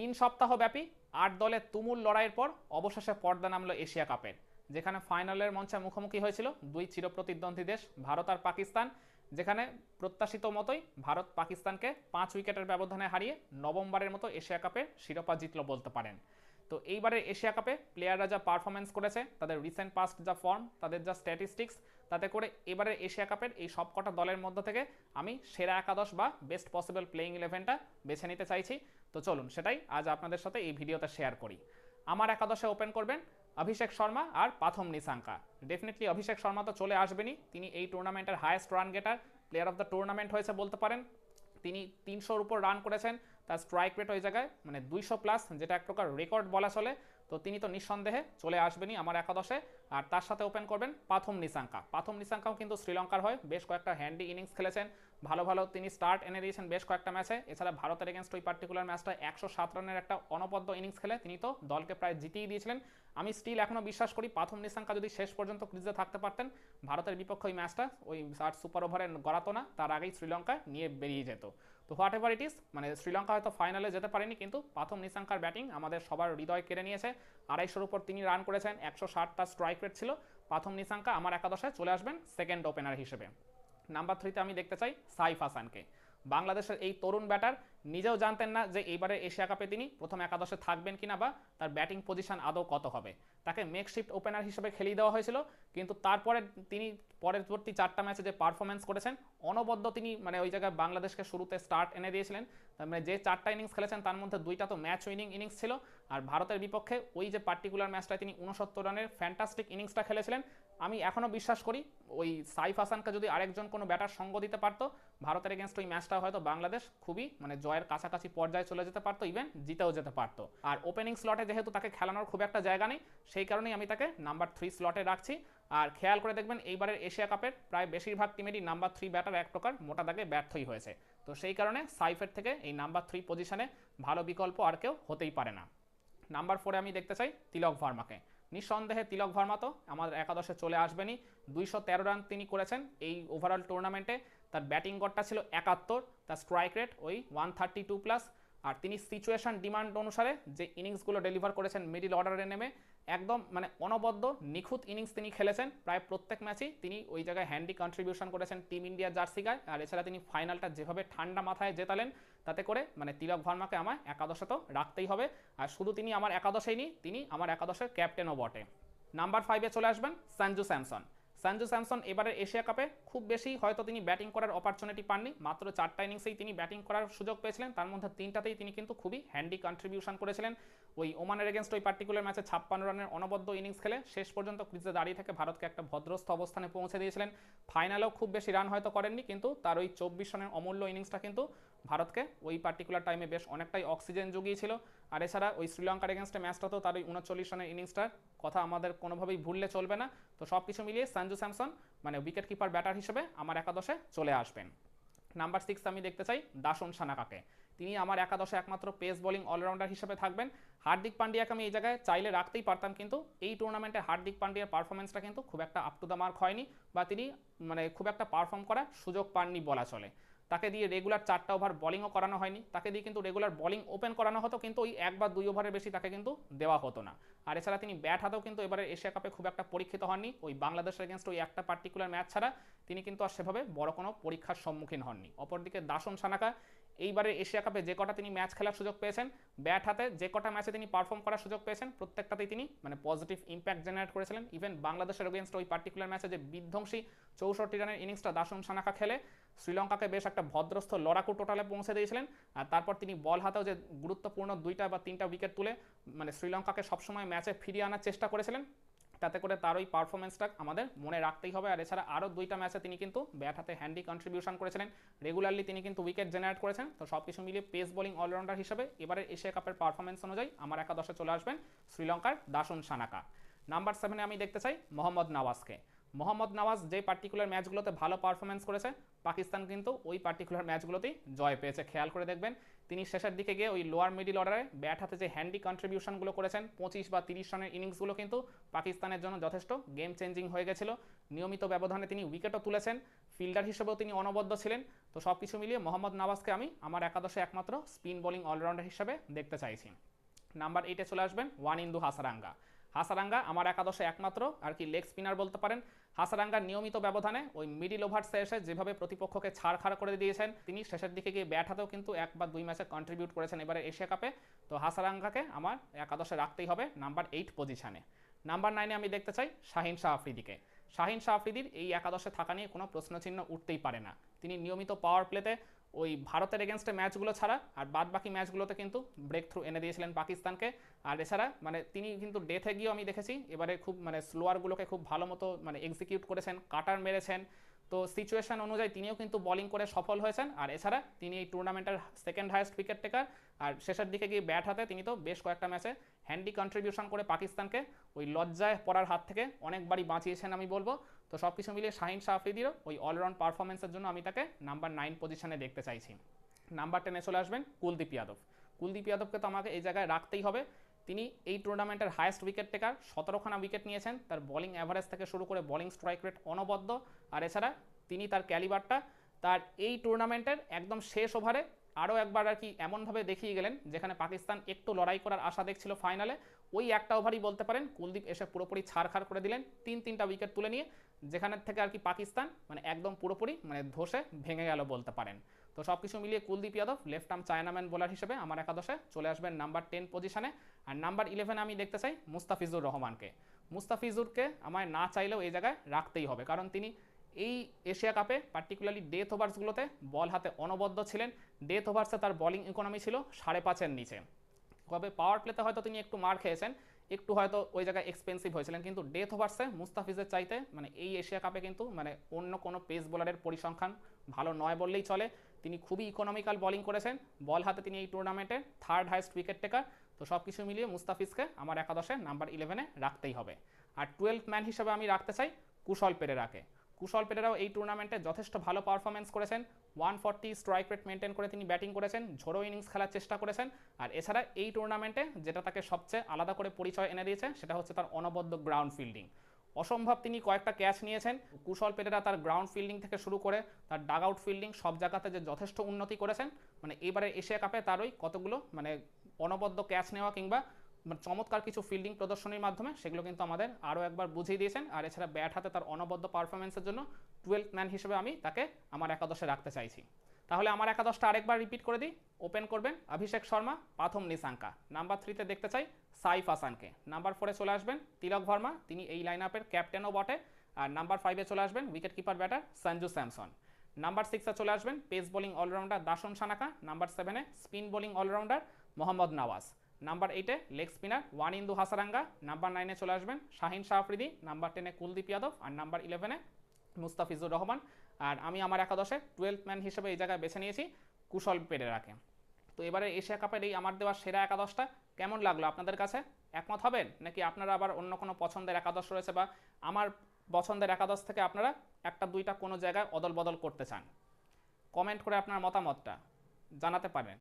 তিন সপ্তাহ ব্যাপী আট দলের তুমুল লড়াইয়ের পর অবশেষে পর্দা নামলো এশিয়া কাপের, যেখানে ফাইনালের মঞ্চে মুখোমুখি হয়েছিল দুই চিরপ্রতিদ্বন্দ্বী দেশ, ভারত আর পাকিস্তান, যেখানে প্রত্যাশিত মতোই ভারত পাকিস্তানকে পাঁচ উইকেটের ব্যবধানে হারিয়ে নবমবারের মতো এশিয়া কাপের শিরোপা জিতল বলতে পারেন। তো এইবারের এশিয়া কাপে প্লেয়াররা যা পারফরমেন্স করেছে, তাদের রিসেন্ট পাস্ট যা ফর্ম তাদের যা স্ট্যাটিস্টিক্স তাতে করে এবারের এশিয়া কাপের এই সবকটা দলের মধ্যে থেকে আমি সেরা একাদশ বা বেস্ট পসিবল প্লেইং ইলেভেনটা বেছে নিতে চাইছি। তো চলুন সেটাই আজ আপনাদের সাথে এই ভিডিওতে শেয়ার করি। আমার একাদশে ওপেন করবেন অভিষেক শর্মা আর পাথম নিসাঙ্কা ডেফিনেটলি অভিষেক শর্মা তো চলে আসবেনই। তিনি এই টুর্নামেন্টের highest run getter player of the tournament হয়েছে বলতে পারেন। তিনি তিনশোর উপর রান করেছেন, তার স্ট্রাইক রেট ওই জায়গায় মানে দুইশো প্লাস যেটা এক প্রকার রেকর্ড বলা চলে। তো তিনি তো নিঃসন্দেহে চলে আসবেনই আমার একাদশে। আর তার সাথে ওপেন করবেন পাথম নিসাঙ্কা পাথম নিসাঙ্কাও কিন্তু শ্রীলঙ্কার হয়, বেশ কয়েকটা হ্যান্ডি ইনিংস খেলেছেন। ভালো ভালো তিনি স্টার্ট এনে দিয়েছেন বেশ কয়েকটা ম্যাচে এছাড়া ভারতের এগেনস্ট ওই পার্টিকুলার ম্যাচটা একশো সাত রানের একটা অনবদ্য ইনিংস খেলে তিনি তো দলকে প্রায় জিতিয়ে দিয়েছিলেন। আমি স্টিল এখনও বিশ্বাস করি পাথম নিসাঙ্কা যদি শেষ পর্যন্ত ক্রিজে থাকতে পারতেন, ভারতের বিপক্ষে ওই ম্যাচটা ওই ষাট সুপার ওভারে গড়াতো না, তার আগেই শ্রীলঙ্কা নিয়ে বেরিয়ে যেত। তো হোয়াট এভার ইট ইস মানে শ্রীলঙ্কা হয়তো ফাইনালে যেতে পারেনি, কিন্তু পাথম নিসাঙ্কার ব্যাটিং আমাদের সবার হৃদয় কেড়ে নিয়েছে। আড়াইশোর উপর তিনি রান করেছেন, একশো ষাটটা স্ট্রাইক রেট ছিল। পাথম নিসাঙ্কা আমার একাদশে চলে আসবেন সেকেন্ড ওপেনার হিসেবে। নাম্বার থ্রিতে আমি দেখতে চাই সাইফ হাসানকে। বাংলাদেশের এই তরুণ ব্যাটার নিজেও জানতেন না যে এইবারে এশিয়া কাপে তিনি প্রথম একাদশে থাকবেন কিনা বা তার ব্যাটিং পজিশন আদৌ কত হবে। তাকে মেকশিফট ওপেনার হিসেবে খেলিয়ে দেওয়া হয়েছিল, কিন্তু তারপরে তিনি পরবর্তী চারটা ম্যাচে যে পারফরমেন্স করেছেন, অনবদ্য তিনি মানে ওই জায়গায় বাংলাদেশকে শুরুতে স্টার্ট এনে দিয়েছিলেন। তার মানে যে চারটা ইনিংস খেলেছেন, তার মধ্যে দুইটা তো ম্যাচ উইনিং ইনিংস ছিল। আর ভারতের বিপক্ষে ওই যে পার্টিকুলার ম্যাচটায় তিনি উনসত্তর রানের ফ্যান্টাস্টিক ইনিংসটা খেলেছিলেন। আমি এখনও বিশ্বাস করি, ওই সাইফ হাসানকে যদি আরেকজন কোনো ব্যাটার সঙ্গ দিতে পারতো, ভারতের এগেনস্ট ওই ম্যাচটা হয়তো বাংলাদেশ খুবই মানে জয়ের কাছাকাছি পর্যায়ে চলে যেতে পারতো ইভেন জিতেও যেতে পারতো। আর ওপেনিং স্লটে যেহেতু তাকে খেলানোর খুব একটা জায়গা নেই, সেই কারণেই আমি তাকে নাম্বার থ্রি স্লটে রাখছি। আর খেয়াল করে দেখবেন, এইবারের এশিয়া কাপের প্রায় বেশিরভাগ টিমেরই নাম্বার থ্রি ব্যাটার এক প্রকার মোটা দাগে ব্যর্থই হয়েছে। তো সেই কারণে সাইফের থেকে এই নাম্বার থ্রি পজিশনে ভালো বিকল্প আর কেউ হতেই পারে না। নাম্বার ফোরে আমি দেখতে চাই তিলক ভার্মাকে। নিঃসন্দেহে তিলক ভার্মা তো, আমাদের একাদশে চলে আসবেনই। দুইশো তেরো রান তিনি করেছেন এই ওভারঅল টুর্নামেন্টে তার ব্যাটিং গড়টা ছিল একাত্তর, তার স্ট্রাইক রেট ওই ওয়ান থার্টি টু প্লাস আর তিনি সিচুয়েশান ডিমান্ড অনুসারে যে ইনিংসগুলো ডেলিভার করেছেন মিডিল অর্ডারে নেমে একদম মানে অনবদ্য, নিখুঁত ইনিংস তিনি খেলেছেন। প্রায় প্রত্যেক ম্যাচেই তিনি ওই জায়গায় হ্যান্ডি কন্ট্রিবিউশন করেছেন টিম ইন্ডিয়ার জার্সি গায়ে। আর এছাড়া তিনি ফাইনালটা যেভাবে ঠান্ডা মাথায় জেতালেন, তাতে করে মানে তিলক ভার্মাকে আমার একাদশে তো রাখতেই হবে। আর শুধু তিনি আমার একাদশেই নি, তিনি আমার একাদশের ক্যাপ্টেনও বটে। নাম্বার ফাইভে চলে আসবেন সঞ্জু স্যামসন সঞ্জু স্যামসন এবারের এশিয়া কাপে খুব বেশি হয়তো তিনি ব্যাটিং করার অপরচুনিটি পাননি। মাত্র চারটা ইনিংসেই তিনি ব্যাটিং করার সুযোগ পেয়েছিলেন। তার মধ্যে তিনটাতেই তিনি কিন্তু খুবই হ্যান্ডি কন্ট্রিবিউশন করেছিলেন। ওই ওমানের এগেনস্ট ওই পার্টিকুলার ম্যাচে ছাপ্পান্ন রানের অনবদ্য ইনিংস খেলে শেষ পর্যন্ত ক্রিজে দাঁড়িয়ে থেকে ভারতকে একটা ভদ্রস্থ অবস্থানে পৌঁছে দিয়েছিলেন। ফাইনালেও খুব বেশি রান হয়তো করেননি, কিন্তু তার ওই চব্বিশ রানের অমূল্য ইনিংসটা কিন্তু ভারতকে ওই পার্টিকুলার টাইমে বেশ অনেকটাই অক্সিজেন জুগিয়েছিল। আর এছাড়া ওই শ্রীলঙ্কার এগেনস্টে ম্যাচটাতেও তার ওই উনচল্লিশ রানের ইনিংসটার কথা আমাদের কোনোভাবেই ভুললে চলবে না। তো সব কিছু মিলিয়ে স্যামসন মানে উইকেট কিপার ব্যাটার হিসেবে আমার একাদশে চলে আসবেন। নাম্বার সিক্স আমি দেখতে চাই দাসন সানাকাকে। তিনি আমার একাদশে একমাত্র পেস বোলিং অলরাউন্ডার হিসেবে থাকবেন। হার্দিক পান্ডিয়াকে আমি এই জায়গায় চাইলে রাখতেই পারতাম, কিন্তু এই টুর্নামেন্টে হার্দিক পান্ডিয়ার পারফরমেন্সটা কিন্তু খুব একটা আপ টু দ্য মার্ক হয়নি বা তিনি মানে খুব একটা পারফর্ম করার সুযোগ পাননি বলা চলে। তাকে দিয়ে রেগুলার চারটা ওভার বলিংও করানো হয়নি। তাকে দিয়ে কিন্তু রেগুলার বলিং ওপেন করানো হতো, কিন্তু ওই এক বা দুই ওভারের বেশি তাকে কিন্তু দেওয়া হতো না। আর এছাড়া তিনি ব্যাট হাতেও কিন্তু এবারে এশিয়া কাপে খুব একটা পরীক্ষিত হননি। ওই বাংলাদেশের এগেনস্ট ওই একটা পার্টিকুলার ম্যাচ ছাড়া তিনি কিন্তু আর সেভাবে বড় কোনো পরীক্ষার সম্মুখীন হননি। অপরদিকে দাসন সানাকা, এইবারে এশিয়া কাপে যে কটা তিনি ম্যাচ খেলার সুযোগ পেয়েছেন ব্যাট হাতে যে কটা ম্যাচে তিনি পারফর্ম করার সুযোগ পেয়েছেন, প্রত্যেকটাতেই তিনি মানে পজিটিভ ইম্প্যাক্ট জেনারেট করেছিলেন। ইভেন বাংলাদেশের এগেনস্ট ওই পার্টিকুলার ম্যাচে যে বিধ্বংসী চৌষট্টি রানের ইনিংসটা দাসন সানাকা খেলে শ্রীলঙ্কাকে বেশ একটা ভদ্রস্থ লড়াকু টোটালে পৌঁছে দিয়েছিলেন। আর তারপর তিনি বল হাতেও যে গুরুত্বপূর্ণ দুইটা বা তিনটা উইকেট তুলে মানে শ্রীলঙ্কাকে সবসময় ম্যাচে ফিরিয়ে আনার চেষ্টা করেছিলেন, তাতে করে তার ওই পারফরমেন্সটা আমাদের মনে রাখতেই হবে। আর এছাড়া আরও দুইটা ম্যাচে তিনি কিন্তু ব্যাট হাতে হ্যান্ডি কন্ট্রিবিউশন করেছিলেন। রেগুলারলি তিনি কিন্তু উইকেট জেনারেট করেছেন। তো সব কিছু মিলিয়ে পেস বোলিং অলরাউন্ডার হিসেবে এবারে এশিয়া কাপের পারফরমেন্স অনুযায়ী আমার একাদশে চলে আসবেন শ্রীলঙ্কার দাসন সানাকা। নাম্বার সেভেনে আমি দেখতে চাই মোহাম্মদ নওয়াজকে। মোহাম্মদ নওয়াজ যে পার্টিকুলার ম্যাচগুলোতে ভালো পারফরমেন্স করেছে, পাকিস্তান কিন্তু ওই পার্টিকুলার ম্যাচগুলোতেই জয় পেয়েছে। খেয়াল করে দেখবেন, তিনি শেষের দিকে গিয়ে ওই লোয়ার মিডিল অর্ডারে ব্যাট হাতে যে হ্যান্ডি কন্ট্রিবিউশনগুলো করেছেন, পঁচিশ বা তিরিশ রানের ইনিংসগুলো কিন্তু পাকিস্তানের জন্য যথেষ্ট গেম চেঞ্জিং হয়ে গেছিল। নিয়মিত ব্যবধানে তিনি উইকেটও তুলেছেন ফিল্ডার হিসেবেও তিনি অনবদ্য ছিলেন। তো সব কিছু মিলিয়ে মোহাম্মদ নওয়াজকে আমি আমার একাদশে একমাত্র স্পিন বোলিং অলরাউন্ডার হিসেবে দেখতে চাইছি। নাম্বার এইটে চলে আসবেন ওয়ান ইন্দু হাসারাঙ্গা। হাসারাঙ্গা আমার একাদশে একমাত্র, আর কি লেগ স্পিনার বলতে পারেন। হাসারাঙ্গার নিয়মিত ব্যবধানে ওই মিডিল ওভার্সে এসে যেভাবে প্রতিপক্ষকে ছাড়খাড় করে দিয়েছেন, তিনি শেষের দিকে গিয়ে ব্যাট হাতেও কিন্তু এক বা দুই ম্যাচে কন্ট্রিবিউট করেছেন এবারে এশিয়া কাপে তো হাসারাঙ্গাকে আমার একাদশে রাখতেই হবে নাম্বার এইট পজিশনে নাম্বার নাইনে আমি দেখতে চাই শাহিন শাহ আফ্রিদিকে। শাহিন শাহ আফ্রিদির এই একাদশে থাকা নিয়ে কোনো প্রশ্নচিহ্ন উঠতেই পারে না। তিনি নিয়মিত পাওয়ার প্লেতে ওই ভারতের এগেনস্টে ম্যাচগুলো ছাড়া, আর বাদ বাকি ম্যাচগুলোতে কিন্তু ব্রেক থ্রু এনে দিয়েছিলেন পাকিস্তানকে। আর এছাড়া মানে তিনি কিন্তু ডেথে গিয়েও আমি দেখেছি, এবারে খুব মানে স্লোয়ারগুলোকে খুব ভালো মতো মানে এক্সিকিউট করেছেন, কাটার মেরেছেন। তো সিচুয়েশন অনুযায়ী তিনিও কিন্তু বোলিং করে সফল হয়েছেন। আর এছাড়া তিনি এই টুর্নামেন্টের সেকেন্ড হায়েস্ট উইকেট টেকার আর শেষের দিকে গিয়ে ব্যাট হাতে তিনি তো বেশ কয়েকটা ম্যাচে হ্যান্ডি কন্ট্রিবিউশন করে পাকিস্তানকে ওই লজ্জায় পড়ার হাত থেকে অনেকবারই বাঁচিয়েছেন আমি বলব। তো সব কিছু মিলিয়ে শাহিন শাহ আফ্রিদিরও ওই অলরাউন্ড পারফরমেন্সের জন্য আমি তাকে নাম্বার নাইন পজিশনে দেখতে চাইছি। নাম্বার টেনে চলে আসবেন কুলদীপ যাদব কুলদীপ যাদবকে তো আমাকে এই জায়গায় রাখতেই হবে। তিনি এই টুর্নামেন্টের হায়েস্ট উইকেট টেকার সতেরোখানা উইকেট নিয়েছেন। তার বোলিং অ্যাভারেজ থেকে শুরু করে বলিং স্ট্রাইক রেট অনবদ্য। আর এছাড়া তিনি তার ক্যালিবারটা তার এই টুর্নামেন্টের একদম শেষ ওভারে আরও একবার আর কি এমনভাবে দেখিয়ে গেলেন, যেখানে পাকিস্তান একটু লড়াই করার আশা দেখছিল ফাইনালে। ওই একটা ওভারই বলতে পারেন, কুলদীপ এসে পুরোপুরি ছাড়খাড় করে দিলেন, তিন তিনটা উইকেট তুলে নিয়ে যেখানের থেকে আর কি পাকিস্তান মানে একদম পুরোপুরি মানে ধসে ভেঙে গেল বলতে পারেন। তো সব কিছু মিলিয়ে Kuldeep Yadav left arm chinaman bowler হিসেবে আমার একাদশে চলে আসবেন নাম্বার টেন পজিশনে আর নাম্বার ইলেভেনে আমি দেখতে চাই মুস্তাফিজুর রহমানকে। মুস্তাফিজুরকে আমায় না চাইলেও এই জায়গায় রাখতেই হবে, কারণ তিনি এই এশিয়া কাপে পার্টিকুলারলি ডেথ ওভার্সগুলোতে বল হাতে অনবদ্য ছিলেন। ডেথ ওভার্সে তার বোলিং ইকোনমি ছিল সাড়ে পাঁচের নিচে। তবে পাওয়ার প্লেতে হয়তো তিনি একটু মার খেয়েছেন, একটু হয়তো ওই জায়গায় এক্সপেন্সিভ হয়েছিলেন, কিন্তু ডেথ ওভার্সে মুস্তাফিজের চাইতে মানে এই এশিয়া কাপে কিন্তু মানে অন্য কোনো পেস বোলারের পরিসংখ্যান ভালো নয় বললেই চলে। তিনি খুবই ইকোনমিক্যাল বোলিং করেছেন। বল হাতে তিনি এই টুর্নামেন্টে থার্ড হাইস্ট উইকেট টেকার তো সব কিছু মিলিয়ে মুস্তাফিজকে আমার একাদশে নাম্বার ইলেভেনে রাখতেই হবে। আর টুয়েলভ ম্যান হিসেবে আমি রাখতে চাই কুশল পেরেরাকে। কুশল পেরেরাও এই টুর্নামেন্টে যথেষ্ট ভালো পারফরমেন্স করেছেন। One forty strike rate maintain করে তিনি ব্যাটিং করেছেন, ঝোড়ো ইনিংস খেলার চেষ্টা করেছেন। আর এছাড়া এই টুর্নামেন্টে যেটা তাকে সবচেয়ে আলাদা করে পরিচয় এনে দিয়েছে, সেটা হচ্ছে তার অনবদ্য গ্রাউন্ড ফিল্ডিং অসম্ভব তিনি কয়েকটা ক্যাচ নিয়েছেন। কুশল পেরেরা তার গ্রাউন্ড ফিল্ডিং থেকে শুরু করে তার ডাগ আউট ফিল্ডিং সব জায়গাতে যে যথেষ্ট উন্নতি করেছেন মানে এবারে এশিয়া কাপে তার ওই কতগুলো মানে অনবদ্য ক্যাচ নেওয়া কিংবা চমৎকার কিছু ফিল্ডিং প্রদর্শনীর মাধ্যমে সেগুলো কিন্তু আমাদের আরও একবার বুঝিয়ে দিয়েছেন। আর এছাড়া ব্যাট হাতে তার অনবদ্য পারফরমেন্সের জন্য টুয়েলভ ম্যান হিসেবে আমি তাকে আমার একাদশে রাখতে চাইছি। তাহলে আমার একাদশটা আরেকবার রিপিট করে দিই। ওপেন করবেন অভিষেক শর্মা পাথম নিশাঙ্কা। নাম্বার থ্রিতে দেখতে চাই সাইফ হাসানকে। নাম্বার ফোরে চলে আসবেন তিলক ভার্মা, তিনি এই লাইন আপের ক্যাপ্টেনও বটে। আর নাম্বার ফাইভে চলে আসবেন wicket keeper batter Sanju Samson. Number সিক্সে চলে আসবেন pace bowling allrounder Dasun Shanaka. Number সেভেনে spin bowling allrounder Mohammad Nawaz. Number এইটে leg spinner Wanindu Hasaranga number নাইনে চলে আসবেন শাহিন শাহ আফ্রিদি নাম্বার টেনে কুলদীপ যাদব আর নাম্বার ইলেভেনে মুস্তাফিজুর রহমান আর আমি আমার একাদশে টুয়েলভ ম্যান হিসেবে এই জায়গায় বেছে নিয়েছি কুশল পেরেরাকে। তো এবারে এশিয়া কাপের এই আমার দেওয়া সেরা একাদশটা কেমন লাগল আপনাদের কাছে? একমত হবেন? নাকি আপনারা আবার অন্য কোনো পছন্দের একাদশ রয়েছে বা আমার পছন্দের একাদশ থেকে আপনারা একটা, দুইটা কোনো জায়গায় অদল বদল করতে চান? কমেন্ট করে আপনার মতামতটা জানাতে পারেন।